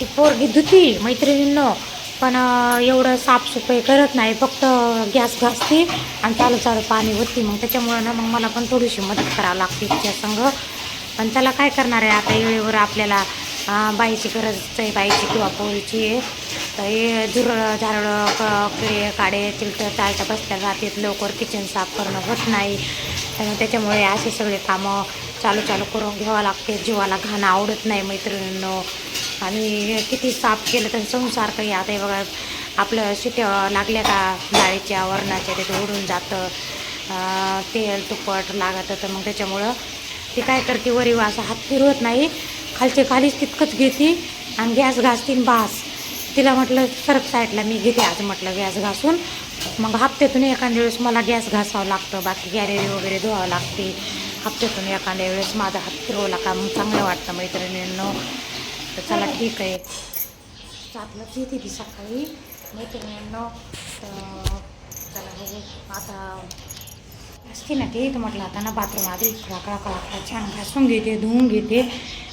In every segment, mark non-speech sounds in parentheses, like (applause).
ती पोरगी धुती मैत्रिणींनो. पण एवढं साफसफाई करत नाही. फक्त गॅस घासते आणि चालू चालू पाणी होती मग त्याच्यामुळं ना मग मला पण थोडीशी मदत करावं लागते तिच्या संग. पण त्याला काय करणार आहे आता? वेळेवर आपल्याला बाईची गरज आहे. बाईची किंवा पोळीची आहे. तर हे झुरळ झारळं क किडे काडे चिलटं चालतं बसल्या जातात. लवकर किचन साफ करणं होत नाही. त्यामुळे त्याच्यामुळे असे सगळे कामं चालू चालू करून घ्यावं लागते. जीवाला घाणं आवडत नाही मैत्रिणींनो. आणि किती साफ केलं तर संसार काही आता बघा आपलं शिट्या लागल्या का? डाळीच्या वरणाच्या तिथे उडून जातं. तेल तुपट लागतं तर मग त्याच्यामुळं ती काय करते वरी असं हात फिरवत नाही. खालचे खालीच तितकंच घेते आणि गॅस घासतीन बास. तिला म्हटलं सरक साईडला मी घेते आज म्हटलं गॅस घासून. मग हप्त्यातून एखाद्या वेळेस मला गॅस घासावं लागतं बाकी गॅरेरी वगैरे धुवावं लागते. हप्त्यातून एखाद्या वेळेस माझा हात फिरवला का? मग चांगलं वाटतं मैत्रिणींनो. तर चला ठीक आहे. सातलाच येते ती सकाळी मैत्रिणींनो तर चला बघू. आता असते ना ते तर म्हटलं आता ना बाथरूम आधी खळाखळा खळाखळा छान घासून घेते धुवून घेते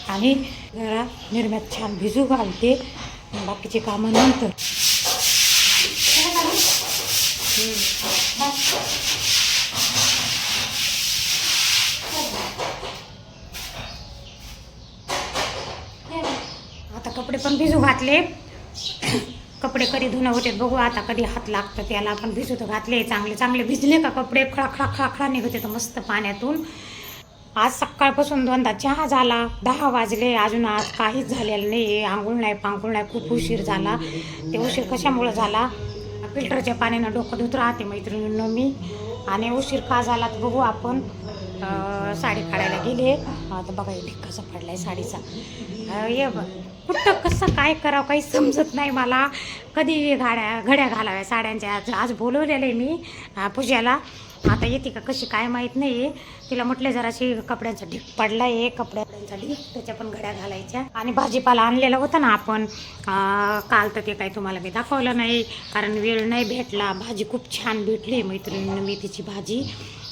आणि जरा निर्म्यात छान भिजू घालते. बाकीचे कामं नंतर. आता कपडे पण भिजू घातले. कपडे कधी धुणं होते बघू आता कधी हात लागतं त्याला आपण भिजू तर घातले. चांगले चांगले भिजले का कपडे? खळा खळा खळा खळा निघते तर मस्त पाण्यातून. आज सकाळपासून दोनदा चहा झाला. दहा वाजले. अजून आज काहीच झालेलं नाही आंघोळ नाही पांघोळ नाही. खूप उशीर झाला. ते उशीर कशामुळं झाला? फिल्टरच्या पाण्यानं डोकं धुत राहते मैत्रिणींनो मी. आणि उशीर का झाला तर बघू आपण. साडी काढायला गेले. आता बघा ढिक्का कसा आहे साडीचा ये बघ. कुठं कसं काय करावं काही समजत नाही मला. कधी घाड्या घड्या घालाव्या साड्यांच्या. आज आज बोलवलेलं आहे मी पूजेला पूजाला. आता येते का कशी काय माहीत नाही तिला म्हटलं जराशी कपड्यांचा ढीक पडला आहे कपड्यांचा ढीक त्याच्या पण घड्या घालायच्या. आणि भाजीपाला आणलेला होता ना आपण काल तर ते काही तुम्हाला मी दाखवलं नाही. कारण वेळ नाही भेटला. भाजी खूप छान भेटली मैत्रिणी मेथीची भाजी.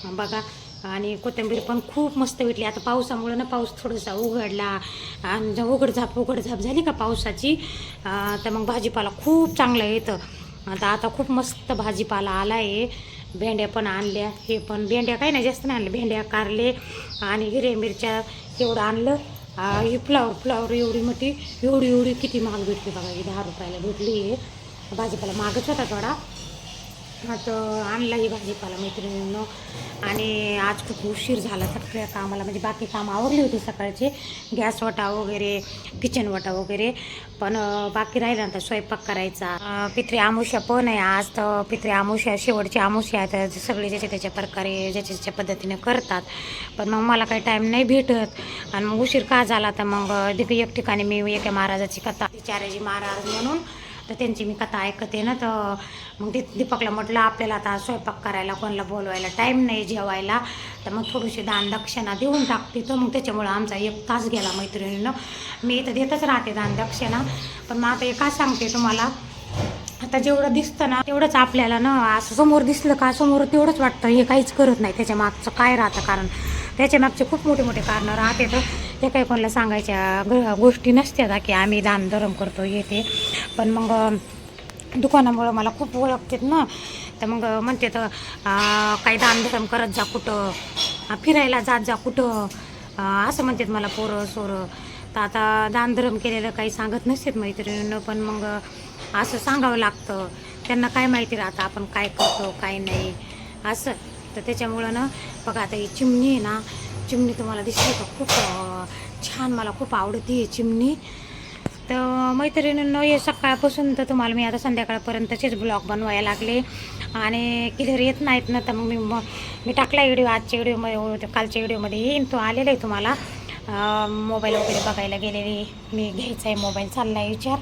बघा आणि कोथिंबीर पण खूप मस्त भेटली आता पावसामुळं ना पाऊस थोडासा उघडला. आणि उघडझाप उघडझाप झाली का पावसाची तर मग भाजीपाला खूप चांगला येतं. आता आता खूप मस्त भाजीपाला आला आहे भेंड्या पण आणल्या. हे पण भेंड्या काही नाही जास्त नाही आणल्या. भेंड्या कारले आणि हिरव्या मिरच्या एवढं आणलं. ही फ्लावर फ्लावर एवढी मोठी एवढी एवढी किती महाग भेटली बघा. ही दहा रुपयाला भेटली. आहे भाजीपाला महागच होता थोडा. आता आणलाही भाजीपाला मैत्रिणींनो. आणि आज खूप उशीर झाला सगळ्या कामाला म्हणजे बाकी कामं आवरली होती सकाळची. गॅस वटा वगैरे किचन वटा वगैरे. पण बाकी राहिला ना स्वयंपाक करायचा. पित्री आमुष्या पण आहे आज तर पित्री आमुष्या शेवटची आमुष्या आहे तर सगळे ज्याच्या त्याच्या प्रकारे ज्याच्या त्याच्या पद्धतीने करतात. पण मग मला काही टाईम नाही भेटत. आणि मग उशीर का झाला तर मग एक ठिकाणी मी एका महाराजाची कथा चाराजी महाराज म्हणून तर त्यांची मी कथा ऐकते ना तर मग ते दीपकला म्हटलं आपल्याला आता स्वयंपाक करायला कोणाला बोलवायला टाईम नाही जेवायला. तर मग थोडीशी दान दक्षिणा देऊन टाकते. तर मग त्याच्यामुळं आमचा एक तास गेला मैत्रिणीनं. मी तर देतच राहते दान दक्षिणा. पण मग आता एका सांगते तुम्हाला. आता जेवढं दिसतं ना तेवढंच आपल्याला ना असं समोर दिसलं का समोर तेवढंच वाटतं. हे काहीच करत नाही त्याच्या मागचं काय राहतं कारण. त्याच्या मागचे खूप मोठे मोठे कारणं राहते तर ते काही कोणाला सांगायच्या गोष्टी नसत्या की आम्ही दान धर्म करतो येते ते. पण मग दुकानामुळं मला खूप ओळखतात ना. तर मग म्हणते तर काही दान धर्म करत जा कुठं? फिरायला जात जा कुठं? असं म्हणतात मला पोरं सोरं. तर आता दान धर्म केलेलं काही सांगत नसतात मैत्रिणीनं पण मग असं सांगावं लागतं. त्यांना काय माहिती राहतं आपण काय करतो काय नाही. असं. तर त्याच्यामुळं ना बघा आता ही चिमणी आहे ना चिमणी तुम्हाला दिसली का? खूप छान मला खूप आवडती ही चिमणी. तर मैत्रिणींनो हे सकाळपासून तर तुम्हाला मी आता संध्याकाळपर्यंतचेच ब्लॉग बनवायला लागले. आणि किधर येत नाहीत ना तर मग मी मग मी टाकला व्हिडिओ आजच्या व्हिडिओमध्ये हो, कालच्या व्हिडिओमध्ये. येईन तो आलेला आहे तुम्हाला. मोबाईल वगैरे बघायला गेलेली मी घ्यायचा आहे मोबाईल चालला आहे विचार.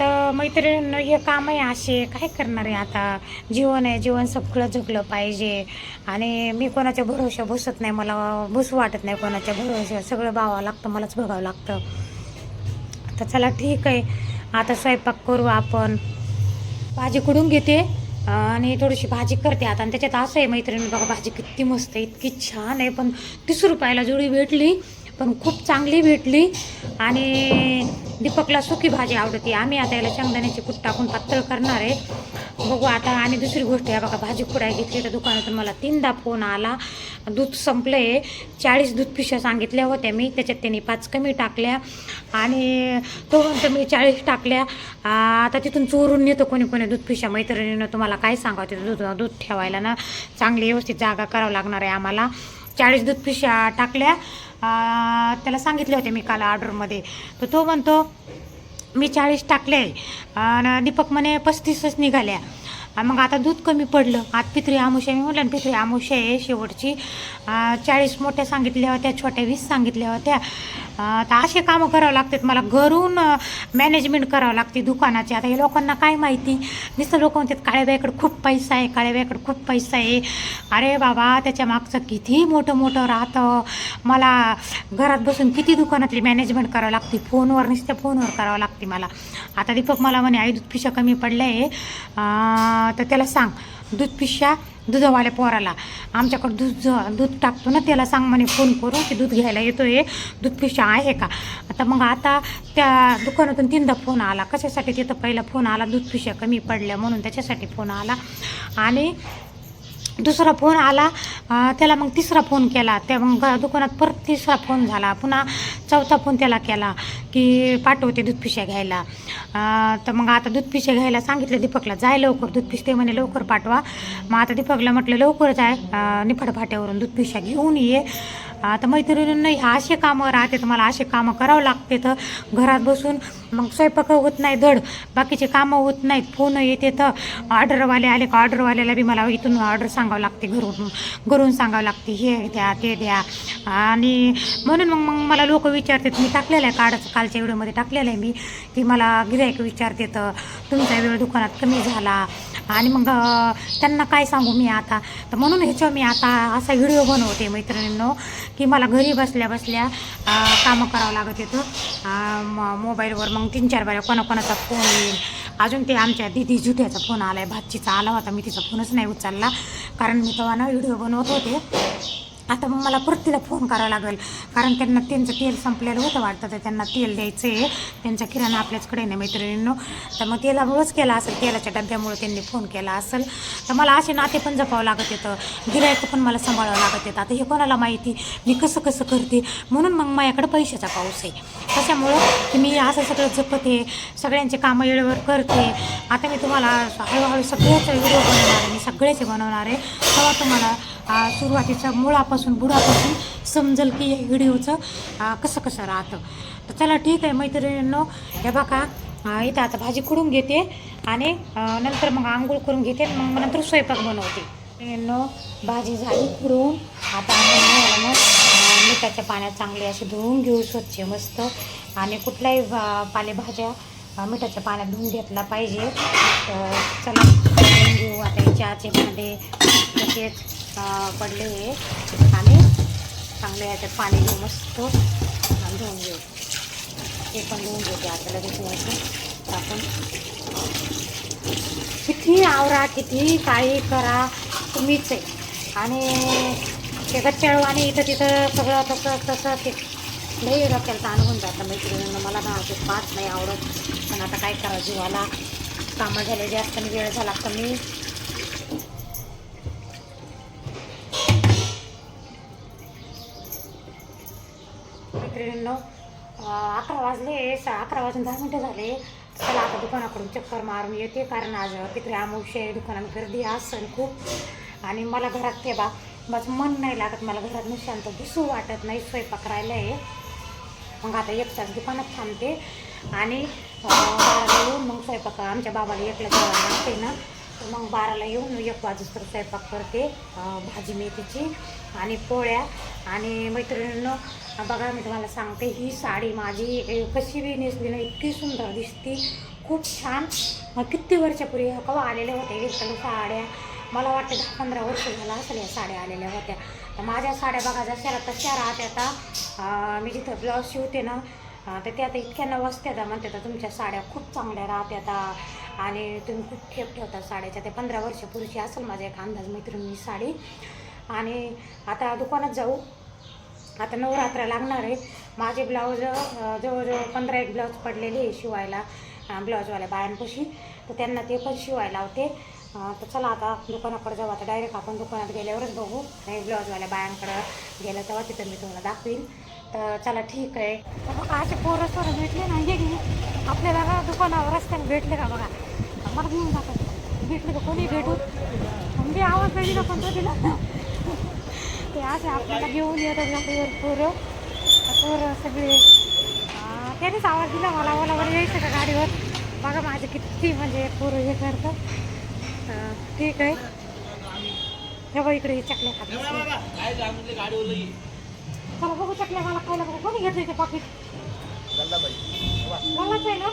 तर मैत्रिणींनो हे काम आहे असे काय करणार आहे आता? जीवन आहे जीवन सगळं झुकलं पाहिजे. आणि मी कोणाच्या भरोशा बसत नाही मला बसू वाटत नाही कोणाच्या भरोशा सगळं बावावं लागतं मलाच बघावं लागतं. तर चला ठीक आहे. आता स्वयंपाक करू आपण. भाजी कुडून घेते? आणि थोडीशी भाजी करते आता. आणि त्याच्यात असं आहे मैत्रिणी बघा भाजी किती मस्त आहे इतकी छान आहे. पण तीस रुपयाला जोडी भेटली. पण खूप चांगली भेटली. आणि दीपकला सुकी भाजी आवडते. आम्ही आता याला शेंगदाण्याची कुट टाकून पातळ करणार आहे. बघू आता आणि दुसरी गोष्ट आहे बघा भाजी कुडाय घेतली तर दुकानातून. मला तीनदा फोन आला. दूध संपलं आहे चाळीस दूध पिशव्या सांगितल्या होत्या मी. त्याच्यात त्यांनी पाच कमी टाकल्या. आणि तो म्हणतो मी चाळीस टाकल्या. आता तिथून चोरून नेतो कोणी कोणी दूध पिशव्या. मैत्रिणीनं तुम्हाला काय सांगावं तिथं दूध दूध ठेवायला ना? चांगली व्यवस्थित जागा करावं लागणार आहे आम्हाला. चाळीस दूध पिशव्या टाकल्या. त्याला सांगितले होते मी काल ऑर्डरमध्ये. तर तो म्हणतो मी चाळीस टाकले आणि दीपक म्हणे पस्तीसच निघाल्या. मग आता दूध कमी पडलं. आज पित्री आमुष्या मी म्हटलं ना पित्री आमुष्या आहे शेवटची. चाळीस मोठ्या सांगितल्या होत्या छोट्या वीस सांगितल्या होत्या. आता तर असे कामं करावं लागतात. मला घरून मॅनेजमेंट करावं लागते दुकानाची. आता हे लोकांना काय माहिती? नुसतं लोक म्हणतात काळेबाईकडे खूप पैसा आहे काळेबाईकडे खूप पैसा आहे. अरे बाबा त्याच्या मागचं किती मोठं मोठं राहतं? मला घरात बसून किती दुकानातली मॅनेजमेंट करावं लागते? फोनवर नुसत्या फोनवर करावं लागते मला. आता दीपक मला म्हणे आई दूध पिशा कमी पडलं आहे. तर त्याला सांग. दूध पिशा दुधावाल्या पोराला. आमच्याकडं दूध दूध टाकतो ना त्याला सांग म्हणे फोन करून की दूध घ्यायला येतो आहे दूध पिशा आहे का? आता मग आता त्या दुकानातून तीनदा फोन आला. कशासाठी तिथं पहिला फोन आला? दूध पिशा कमी पडल्या म्हणून त्याच्यासाठी फोन आला. आणि दुसरा फोन आला त्याला मग तिसरा फोन केला. त्या मग दुकानात परत तिसरा फोन झाला. पुन्हा चौथा फोन त्याला केला की पाठवते दूधपिशा घ्यायला. तर मग आता दूधपिशा घ्यायला सांगितलं दीपकला जाय लवकर दूध पिशते म्हणे लवकर पाठवा. मग आता दीपकला म्हटलं लवकर जाय अं, निफाड फाट्यावरून घेऊन ये. आता मैत्रिणींना असे कामं राहते तर मला असे कामं करावं लागते तर घरात बसून मग स्वयंपाक होत नाही धड बाकीचे कामं होत नाहीत फोन येते तर ऑर्डरवाले आले का ऑर्डरवाल्याला बी मला इथून ऑर्डर सांगावं लागते घरून घरून सांगावं लागते हे द्या ते द्या. आणि म्हणून मग मग मला लोक विचारतात मी टाकलेलं आहे काढच कालच्या व्हिडिओमध्ये टाकलेलं आहे मी. की मला गिरायक विचारते तर तुमचा वेळ दुकानात कमी झाला आणि मग त्यांना काय सांगू मी आता? तर म्हणून ह्याच्यावर मी आता असा व्हिडिओ बनवते मैत्रिणींनो की मला घरी बसल्या बसल्या कामं करावं लागत होतं. मोबाईलवर मग तीन चार बाऱ्या कोणाकोणाचा फोन येईल. अजून ते आमच्या दिदी जुठ्याचा फोन आला आहे भाचीचा आला होता मी तिचा फोनच नाही उचलला. कारण मी तेव्हा ना व्हिडिओ बनवत होते. आता मग मला परत तिला फोन करावा लागेल. कारण त्यांना त्यांचं तेल संपलेलं होतं वाटतं तर त्यांना तेल द्यायचं आहे त्यांचा किराणा आपल्याचकडे नाही मैत्रिणींनो. तर मग तेलामुळंच केला असेल तेलाच्या डब्यामुळे त्यांनी फोन केला असेल. तर मला असे नाते पण जपावं लागत येतं गिरायकं पण मला सांभाळावं लागत येतं आता हे कोणाला माहिती? मी कसं कसं करते? म्हणून मग माझ्याकडे पैशाचा पाऊस आहे. त्याच्यामुळं की मी असं सगळं जपते सगळ्यांचे कामं वेळेवर करते. आता मी तुम्हाला हळूहळू सगळ्याच व्हिडिओ बनवणार आहे. मी सगळ्याचे बनवणार आहे. तेव्हा तुम्हाला हा सुरुवातीचा मुळापासून बुडापासून समजेल की या व्हिडिओचं कसं कसं राहतं. तर चला ठीक आहे मैत्रिणींनो हे बघा इथं आता भाजी खुडून घेते आणि नंतर मग आंघोळ करून घेते मग नंतर स्वयंपाक बनवते. नो भाजी झाली खुडून आता आपण मिठाच्या पाण्यात चांगले असे धुवून घेऊ स्वच्छ मस्त. आणि कुठल्याही भा- पालेभाज्या मिठाच्या पाण्यात धुवून घेतला पाहिजे. तर चला धुवून घेऊ. आता चहाचे भांडे तसेच पडले हे. आणि चांगले याच्यात पाणी घेऊन मस्त आणि धुवून घेऊ. ते पण धुवून घेते आता लगेच यायचं आपण किती आवरा किती काही करा तुम्हीच आहे. आणि ते गच्च्याळू आणि इथं तिथं सगळं तसं तसं ते लई डोक्याला ताण होऊन जातं. मैत्रिणींना मला ना ते पाच नाही आवडत. पण आता काय करा जीवाला कामं झाले जास्त वेळ झाला कमी. मैत्रिणींनो अकरा वाजले अकरा वाजून दहा मिनटं झाले. चला आता दुकानाकडून चक्कर मारून येते कारण आज पित्रे आहे दुकानात गर्दी असेल खूप. आणि मला घरात ते बा माझं मन नाही लागत मला घरात निशांत दिसू वाटत नाही स्वयंपाक राहिला आहे मग आता एक तास दुकानात थांबते. आणि बाराला येऊन मग स्वयंपाक आमच्या बाबाला एकला जेवायला लागते ना. मग बाराला येऊन एक बाजूस तर स्वयंपाक करते भाजी मेथीची आणि पोळ्या. आणि मैत्रिणींनो बघा मी तुम्हाला सांगते ही साडी माझी कशी बी नेसली ना इतकी सुंदर दिसती. खूप छान. किती वर्षापूर्वी कवा आलेल्या होत्या इकडे साड्या. मला वाटतं दहा पंधरा वर्ष झालं असेल या साड्या आलेल्या होत्या. तर माझ्या साड्या बघा जशा तशा राहत्या आता मी जिथं ब्लाऊज शिवते ना तर त्या आता इतक्या नवसत्या म्हणते तर तुमच्या साड्या खूप चांगल्या राहत्यात आणि तुम्ही खूप ठेप ठेवता साड्याच्या ते पंधरा वर्षापूर्वीची असेल माझ्या एक अंदाज मैत्रिणी साडी. आणि आता दुकानात जाऊ. आता नवरात्र लागणार आहे. माझे ब्लाऊज जवळजवळ पंधरा एक ब्लाऊज पडलेले आहे शिवायला ब्लाऊजवाल्या बायांपाशी. तर त्यांना ते पण शिवायला लावते. तर चला आता दुकानाकडे जाऊ. आता डायरेक्ट आपण दुकानात गेल्यावरच बघू. आणि ब्लाऊजवाल्या बायांकडं गेलं तेव्हा तिथं मी तुम्हाला दाखवीन. तर चला ठीक आहे. तर बघा असे पोरं सोरं भेटले ना हे घे. आपल्याला ना दुकानावर रस्त्याने भेटले का बघा? मला घेऊन जातात भेटले का? कोणी भेटू? मी आवाज नाही दिला पण तो दिला? (laughs) ते असे आपल्याला घेऊन येतात गाडीवर पोरं. पोरं सगळे. त्यानेच आवाज दिला मला. मला यायचं का गाडीवर? बघा माझे किती म्हणजे पोरं हे करतात. ठीक आहे. हे बघ इकडे हे चकल्या खातात चला बघू चकल्या मला खायला बघू. कोणी घेतलं ते पाकिट मलाच आहे ना?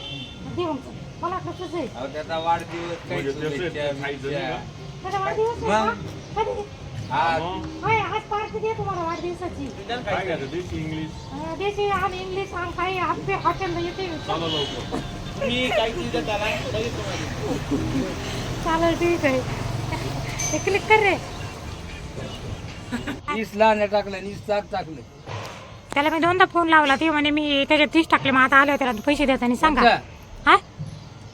दे मग चल. मला वाटलं तुझं आहे. अहो, त्याचा वाढदिवस काही शुभेच्छा, बिच्छा. त्याचा वाढदिवस आहे का? कधी हा, होय आज पार्टी दे तुम्हाला वाढदिवसाची. काय घ्यायचं देशी इंग्लिश? अं, देशी आणि इंग्लिश आणि काही आपले हॉटेल येते चला लवकर. चालेल ठीक आहे. ते क्लिक कर रे. वीस लहान टाकलं वीस लाख टाकलं त्याला मी दोनदा फोन लावला ते म्हणे मी त्याच्यात तीस टाकले मग आता आले त्याला पैसे देताना सांगा? हा?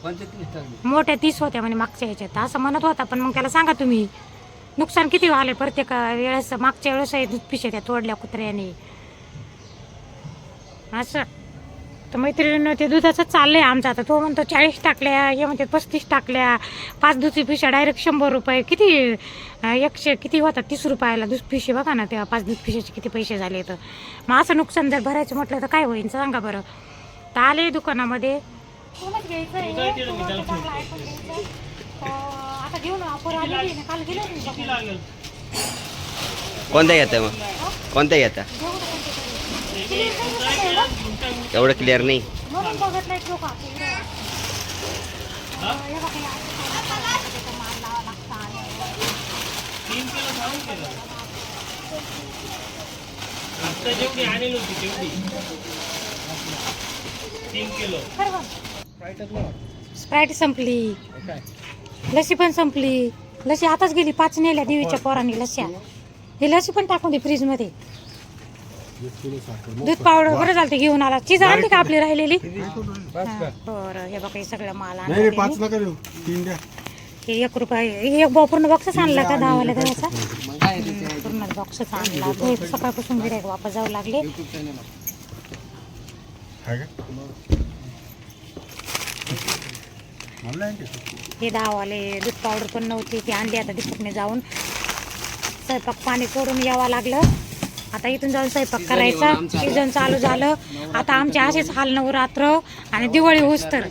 पंचवीस टाकले. मोठ्या तीस होत्या म्हणे मागच्या ह्याच्यात असं म्हणत होता पण मग त्याला सांगा तुम्ही. नुकसान किती आले प्रत्येक वेळेस मागच्या वेळेस दूध पिशे त्या तोडल्या कुत्र्याने. असं. तर मैत्रिणीनं ते दुधाचं चाललंय आमचं आता. तो म्हणतो चाळीस टाकल्या हे म्हणते पस्तीस टाकल्या पाच दुधी पिशा डायरेक्ट शंभर रुपये किती एकशे किती होतात तीस रुपयाला दूध पिशे बघा ना तेव्हा पाच दूध पिशेचे किती पैसे झाले तर. मग असं नुकसान जर भरायचं म्हटलं तर काय होईल सांगा बरं. तर आले दुकानामध्ये. आहे? आता घेऊन ऑफर आलेली आहे ना काल गेलो होतो मी बघायला. कोणत्या घेता मग? कोणत्या घेता एवढं? क्लिअर नाही. म्हणून बघत लोक जेवढी आणली होती तेवढी तीन किलो. स्प्राईट संपली. लसी पण संपली. लसी आताच गेली पाच नेल्या देवीच्या पोरांनी लस्या. हे लसी पण टाकून दे फ्रीजमध्ये. दूध पावडर बरं झालं ते घेऊन आला. चीज आणली का आपली राहिलेली? बरं हे बघा हे सगळं माल आणला पाच नका देऊ. तीन द्या. हे एक रुपये हे एक बॉ पूर्ण बॉक्सच आणला का काय त्याचे पूर्ण बॉक्सच आणला. तो सकाळपासून गिरायक वापस जाऊ लागले? हे दहावाले दूध पावडर पण नव्हती. ती आणली आता दीपकने जाऊन. स्वयंपाक पाणी सोडून यावं लागलं. आता इथून जाऊन स्वयंपाक करायचा. सीझन चालू झालं. आता आमचे असेच हाल नवरात्र आणि दिवाळी (laughs) होस तर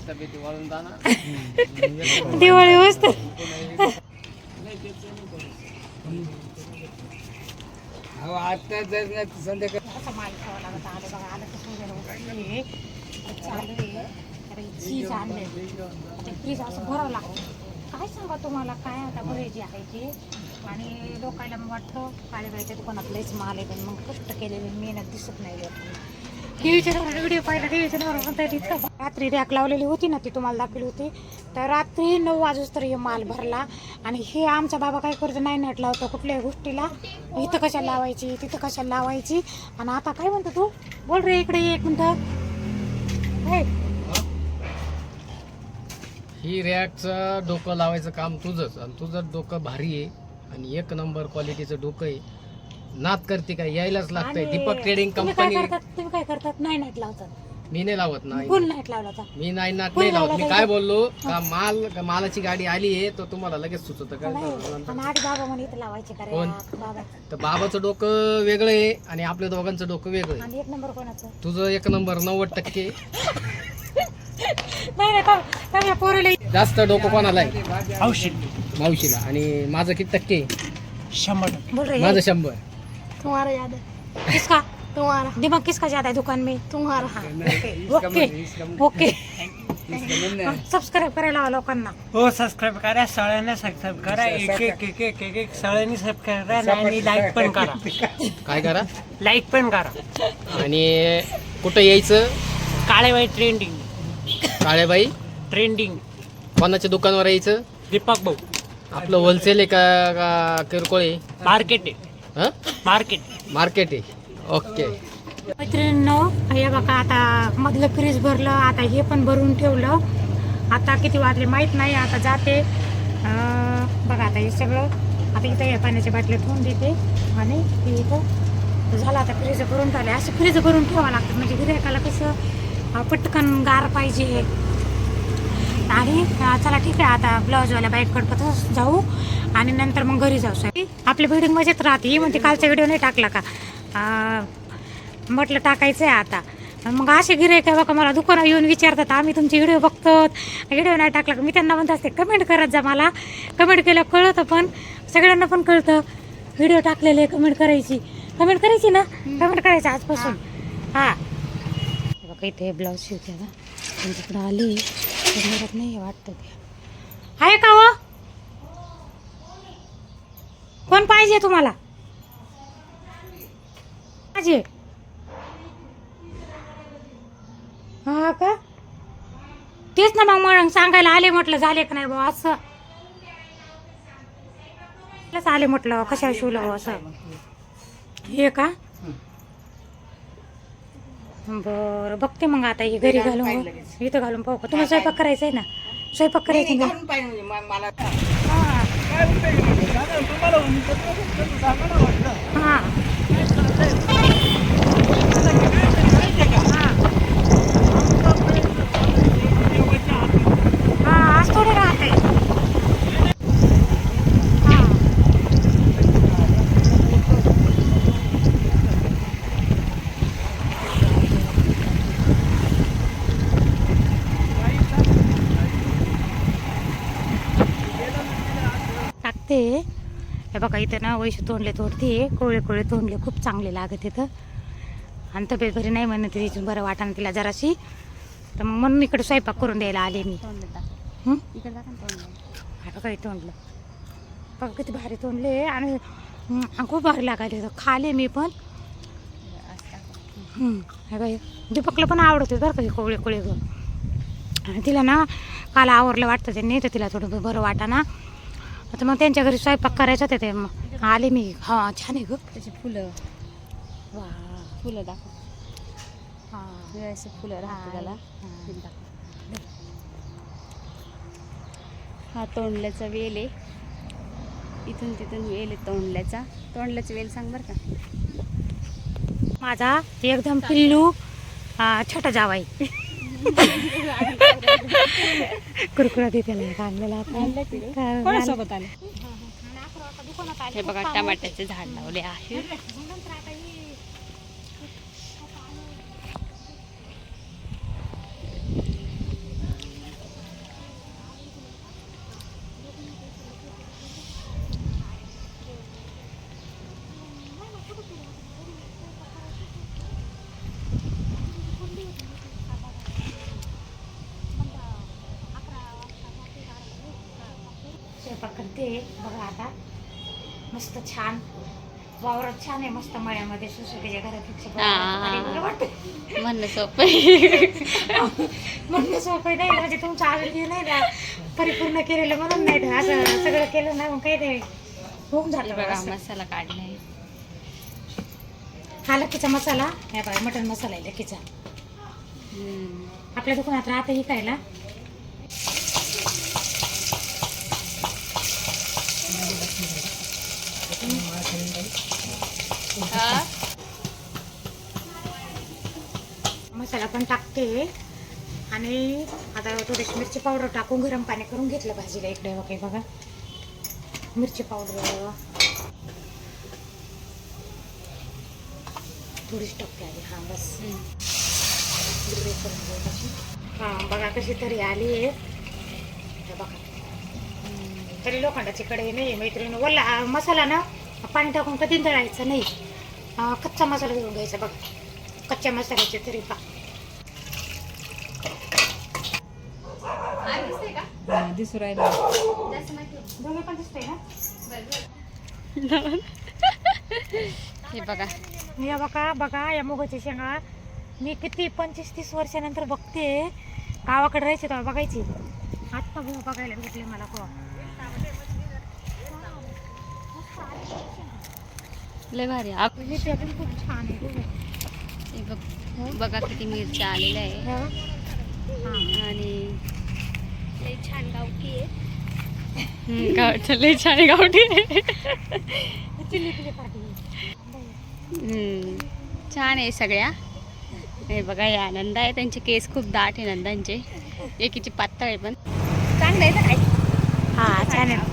दिवाळी होस तर काय सांगा तुम्हाला? काय आता भरायची आहे ती? आणि लोकायला मग वाटतं काळेबाईच्या दुकानात लयच माल आहे पण मग कष्ट केलेली मेहनत दिसत नाही देवीच्या नवर व्हिडिओ पाहिला देवीच्या नवर म्हणता येत इतका रात्री रॅक लावलेली होती ना ती तुम्हाला दाखवली होती. तर रात्री नऊ वाजूस तर हे माल भरला. आणि हे आमचा बाबा काय करतो नाही नट लावतो कुठल्याही गोष्टीला. इथं कशा लावायची तिथं कशा लावायची? आणि आता काय म्हणतो तू? बोल रे इकडे ये एक मिनटं. हे, ही रॅकचं डोकं लावायचं काम तुझंच. आणि तुझं डोकं भारी आहे. आणि एक नंबर क्वालिटीचं डोकं आहे नाद करते काय यायलाच लागतंय. आणि दीपक ट्रेडिंग तुम्ही काय कंपनी करतात? तुम्ही काय करतात? नाही नाईट लावतात. मी नाही लावत नाही फुल नाईट लावला होता मी नाही नाट कोणी नाही लावत. मी काय? बोललो? का माल का मालाची गाडी आली आहे तर तुम्हाला लगेच सुचत काय नाही. आणि आधी बाबा म्हणे इथं लावायचे का रे? कोण? बाबा. तर बाबाचं डोकं वेगळं आहे आणि आपल्या दोघांचं डोकं वेगळं आहे. आणि एक नंबर कोणाचं? तुझं एक नंबर नव्वद टक्के. नाही नाही पोरीला जास्त डोकं कोणाला आहे? मावशीला. आणि माझं किती टक्के? बोल रहे माझं शंभर. तुम्हारा याद है किसका? तुम्हारा दिमाग किसका ज्यादा है दुकान में? तुम्हारा ओके. ओके इसका सबस्क्राईब करायला लावा लोकांना. हो सबस्क्राईब करा सगळ्यांना सबस्क्राईब करा. एक एक एक एक एक एक सगळ्यांनी सबस्क्राईब करा आणि लाईक पण करा. (laughs) काय करा? लाईक पण करा. आणि कुठं यायचं? काळेबाई ट्रेंडिंग काळेबाई? ट्रेंडिंग कोणाच्या दुकानावर यायचं? दीपक भाऊ. आपलं होलसेल आहे का का किरकोळ आहे? मार्केट आहे. हं? मार्केट मार्केट आहे. ओके मैत्रिणींनो हे बघा आता मधलं फ्रीज भरलं आता हे पण भरून ठेवलं. आता किती वाजले माहीत नाही आता जाते. अं, बघा आता हे सगळं आता इथं या पाण्याच्या बाटल्या ठेवून देते. आणि हे इथं झालं आता फ्रीज भरून ठेवले असे फ्रीज भरून ठेवावं लागतं. म्हणजे गिरायकाला कसं अं, पटकन गार पाहिजे. आणि चला ठीक आहे आता ब्लाऊजवाल्या बाईककडे पण जाऊ आणि नंतर मग घरी जाऊ सर आपली बिल्डिंग मजेत राहते. ही म्हणते कालचा व्हिडिओ नाही टाकला का? म्हटलं टाकायचं आहे आता. मग असे गिरायक आहे बघा मला दुकानात येऊन विचारतात आम्ही तुमचे व्हिडिओ बघतो व्हिडिओ नाही टाकला का? मी त्यांना म्हणत असते कमेंट करत जा मला. कमेंट केलं कळतं पण सगळ्यांना पण कळतं. व्हिडिओ टाकलेले कमेंट करायची. कमेंट करायची ना? कमेंट करायचं आजपासून. हां. बघा इथे ब्लाऊज शिवते ना. तिकडं आली. मिळत नाही वाटतं ते. आहे का हो? कोण पाहिजे तुम्हाला? पाहिजे. हा का? तेच ना मग मग सांगायला आले म्हटलं झाले का नाही भाऊ असं? आले म्हटलं कशा शिवलं बुवा असं? हे का? बरं बघते मग आता हे घरी घालून इथं घालून पाहू का? तुम्हाला स्वयंपाक करायचा आहे ना? स्वयंपाक करायचा ना? हा. हा. हा आज थोडे राहते हा टाकते हे बघा इथं ना वैशू तोंडले तोडते कोवळे कोवळे तोंडले खूप चांगले लागत इथं. आणि तब्येत बरी नाही म्हणत तिथून बरं वाटाणं तिला जराशी. तर मग म्हणून इकडे स्वयंपाक करून द्यायला आले मी. हं? हा बघा हे तोंडलं. बघा किती भारी तोंडले आणि खूप भारी लागायले इथं. खाले मी पण. हे. दीपकला पण आवडते बरं का हे कोवळे आणि तिला ना काल आवरलं वाटतं त्यांनी तर तिला थोडं बरं वाटा ना आता मग त्यांच्या घरी स्वयंपाक करायचं होतं ते मग. आले मी. हा छान आहे ग. त्याची फुलं. वा फुलं दाखव. हा फुलं त्याला. हा. तोंडल्याचा वेल आहे. इथून तिथून वेल आहे तोंडल्याचा. तोंडल्याचा वेल सांग बरं का. माझा एकदम पिल्लू छोटा जावाई. (laughs) कुरकुरा त्याला आणलेला कोणासोबत आले? हे बघा टमाट्याचे झाड लावले आहे करते बघा आता. मस्त छान. वावरात छान आहे मस्त मळ्यामध्ये. सुसुकीच्या घरापेक्षा बरं वाटतं म्हणणं सोपं आहे. (laughs) म्हणून सोपं नाही म्हणजे तुमचं हे नाही ना परिपूर्ण केलेलं म्हणून नाही. असं सगळं केलं ना मग काही नाही होऊन झालं बघा. मसाला काढलाय. हा लक्कीचा मसाला. हे बघा मटण मसाला आहे हम्म. आपल्या दुकानात राहतं ही खायला. मसाला पण टाकते. आणि आता थोडीशी मिरची पावडर टाकून गरम पाणी करून घेतलं भाजीला इकडे वगैरे बघा मिरची पावडर. थोडीशी टाकते आधी हां बस. हां बघा कशी तरी आली. आहे बघा. तरी लोखंडाची कढई नाही मैत्रिणी. आ, मसाला ना पाणी टाकून कधी दळायचं नाही. कच्चा मसाला घेऊन घ्यायचा बघा. कच्च्या मसाल्याचे तरी पा. दिसू राहिलं. दोघे पण दिसतंय ना? हे बघा. या बघा बघा या मुगाची शेंगा. मी किती पंचवीस तीस वर्षानंतर बघते. गावाकडे राहायचे तेव्हा बघायची. आत्ता बघायला भेटले मला हो लय भारी हे ते पण खूप छान आहे बघ. हे बघ किती मिरच्या आलेल्या आहे. हा. आणि लय छान गावठी आहे. हम्म, गावचं लय छान आहे गावठी. हम्म, छान आहे सगळ्या. हे बघा या नंदा आहे. त्यांचे केस खूप दाट आहे नंदांचे. एकीची पातळ आहे पण. चांगलं आहे ना काय हा छान आहे अं,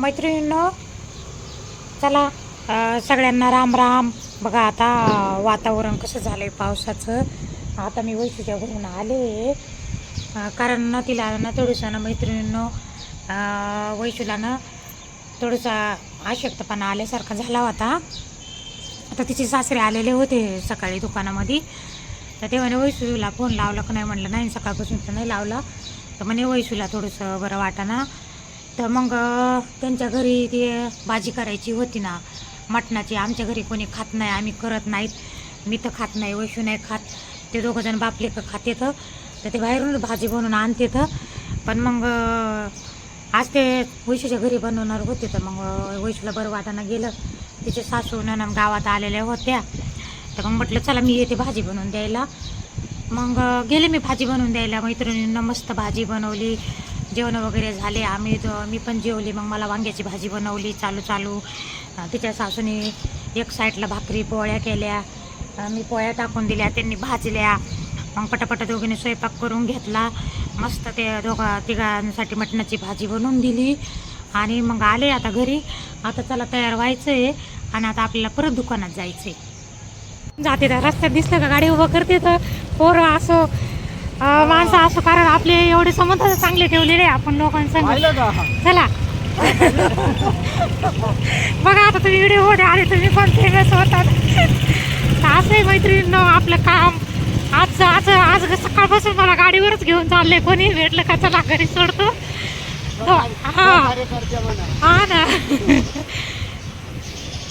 मैत्रिणींनो चला सगळ्यांना राम राम बघा आता वातावरण कसं झालं आहे पावसाचं. आता मी वैशूच्या घरून आले कारण ना तिला ना थोडंसं ना मैत्रिणींनो वैशूला ना थोडंसा अशक्तपणा आल्यासारखा झाला होता. आता तिचे सासरे आलेले होते सकाळी दुकानामध्ये. तर ते म्हणे वैसूला फोन लावला का नाही? म्हणलं नाही सकाळपासून तर नाही लावला. तर म्हणे वैसूला थोडंसं बरं वाटाना. तर मग त्यांच्या घरी ते भाजी करायची होती ना. मटणाची आमच्या घरी कोणी खात नाही आम्ही करत नाहीत. मी तर खात नाही वैशू नाही खात. ते दोघंजण बापले का खाते तर तर ते बाहेरूनच भाजी बनवून आणते तर. पण मग आज ते वैशूच्या घरी बनवणार होते तर मग वैशूला बरं वाटाणं गेलं. तिचे सासू ननम गावात आलेल्या होत्या. तर मग म्हटलं चला मी येते भाजी बनवून द्यायला. मग गेले मी भाजी बनवून द्यायला. मैत्रिणींना मस्त भाजी बनवली. जेवण वगैरे झाले आम्ही मी पण जेवली. मग मला वांग्याची भाजी बनवली चालू चालू. तिच्या सासूने एक साईडला भाकरी पोळ्या केल्या. मी पोळ्या टाकून दिल्या त्यांनी भाजल्या. मग पटापट दोघींनी स्वयंपाक करून घेतला. मस्त ते दोघा तिघांसाठी मटणाची भाजी बनवून दिली. आणि मग आले आता घरी. आता चला तयार व्हायचं आहे आणि आता आपल्याला परत दुकानात जायचं आहे जाते तर रस्त्यात दिसलं का गाडी उभं करते तर? पोरं असो माणसं असो कारण आपले एवढे संबंध चांगले ठेवलेले आपण लोकांसंग. चला. बघा आता तुम्ही व्हिडिओमध्ये आले तुम्ही पण फेमस होतात. आहे मैत्रिणींनो आपलं काम. आज आज आज सकाळपासून मला गाडीवरच घेऊन चाललंय कोणी भेटलं का? चला घरी सोडतो. हो, हा. ना.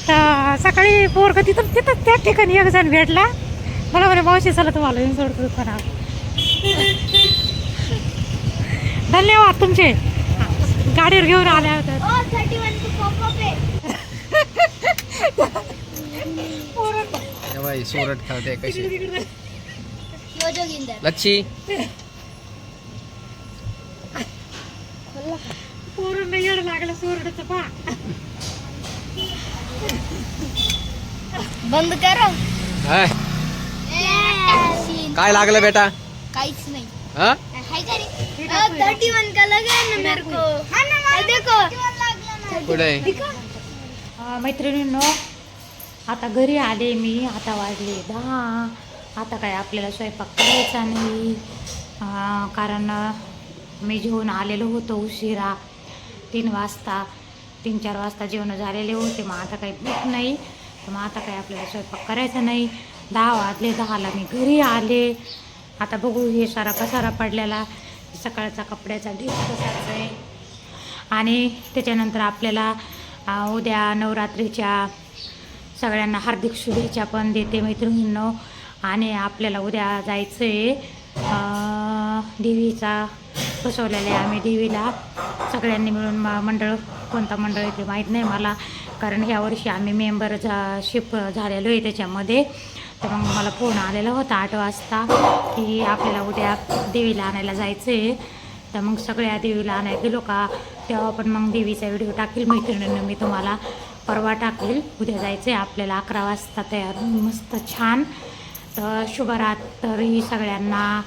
तर सकाळी पोरग तिथं तिथं त्या ठिकाणी एक जण भेटला. मला म्हणे मावशी चला तुम्हाला येऊन सोडतो दुकानात. धन्यवाद तुमचे. गाडीवर घेऊन आल्या होत्या. हे सोरट खेळते कशी? लच्छी. पोरांना येड लागलं सोरडचं पा. बंद करो. काय लागलं बेटा? काहीच नाही. हा? हाय का रे? थर्टी वन का लगा ना मेरे को. ये देखो. पुढे अं, मैत्रिणींनो आता घरी आले मी आता वाजले दहा. आता काय आपल्याला स्वयंपाक करायचा नाही. अं, कारण मी जेवण आलेलो होतो उशिरा. तीन वाजता तीन चार वाजता जेवण झालेले होते. मग आता काही भूक नाही. तर मग आता काय आपल्याला स्वयंपाक करायचा नाही. दहा वाजले दहाला मी घरी आले. आता बघू हे सारा पसारा पडलेला सकाळचा कपड्याचा ढीग कसाचा आहे आणि त्याच्यानंतर आपल्याला उद्या नवरात्रीच्या सगळ्यांना हार्दिक शुभेच्छा पण देते मैत्रिणींनो. आणि आपल्याला उद्या जायचं आहे देवीचा बसवलेला आहे आम्ही देवीला. सगळ्यांनी मिळून म- मंडळ कोणता मंडळ आहे ते माहीत नाही मला. कारण ह्या वर्षी आम्ही मेंबर झा शिप झालेलो आहे त्याच्यामध्ये. तर मग मला फोन आलेला होता आठ वाजता की आपल्याला उद्या देवीला आणायला जायचं आहे तर मग सगळ्या देवीला आणायला गेलो का तेव्हा पण मग देवीचा व्हिडिओ टाकेल मैत्रिणींना मी तुम्हाला. परवा टाकेल उद्या जायचं आहे आपल्याला अकरा वाजता तयार. मस्त छान. तर शुभरात्री सगळ्यांना.